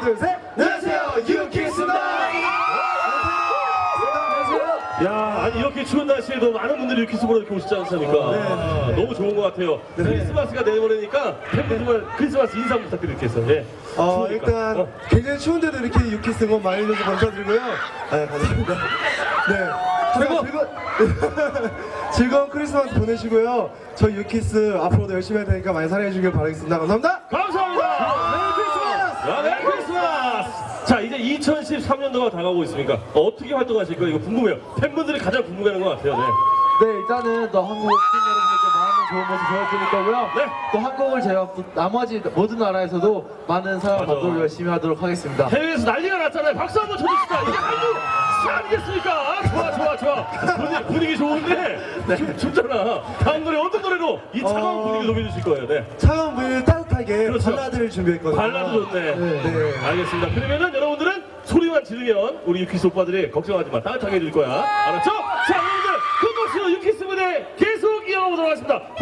둘, 셋. 안녕하세요, 유키스입니다. 야, 아니 이렇게 추운 날씨에도 많은 분들이 유키스 보러 이렇게 오시지 않습니까? 아, 너무 좋은 것 같아요. 크리스마스가 내일모레니까 팬분들 크리스마스 인사 부탁드릴게요. 네. 어, 추우니까. 일단 어. 굉장히 추운데도 이렇게 유키스 응원 많이 해주셔서 감사드리고요. 네, 감사합니다. 네. 항상 즐거... 즐거운 크리스마스 보내시고요. 저희 유키스 앞으로도 열심히 할 테니까 많이 사랑해 주길 바라겠습니다. 감사합니다. 감사합니다. 메리 크리스마스! 야, 메리 크리스마스! 자, 이제 2013년도가 다가오고 있으니까 어떻게 활동하실 거예요? 이거 궁금해요. 팬분들이 가장 궁금해하는 것 같아요. 네. 네, 일단은 또 한국 시민 여러분들께 많은 좋은 모습 보여드릴 거고요. 네. 또 한국을 제가 또 나머지 모든 나라에서도 많은 사랑 맞아. 받도록 열심히 하도록 하겠습니다. 해외에서 난리가 났잖아요. 박수 한번 쳐주시다. 이게 한국 스타 아니겠습니까? 좋아, 좋아, 좋아. 분위기, 분위기 좋은데 춤, 춥잖아. 다음 노래 어떤 노래로 이 차가운 어. 분위기 녹여주실 거예요? 네. 차가운 분위기 따뜻하게 그렇죠. 발라드를 준비했거든요. 발라드 좋네. 네. 알겠습니다. 그러면은 여러분들은 소리만 지르면 우리 유키스 오빠들이 걱정하지 마. 따뜻하게 해줄 거야. 알았죠? 자, 여러분들 끝없이 유키스 무대 계속 이어가보도록 하겠습니다.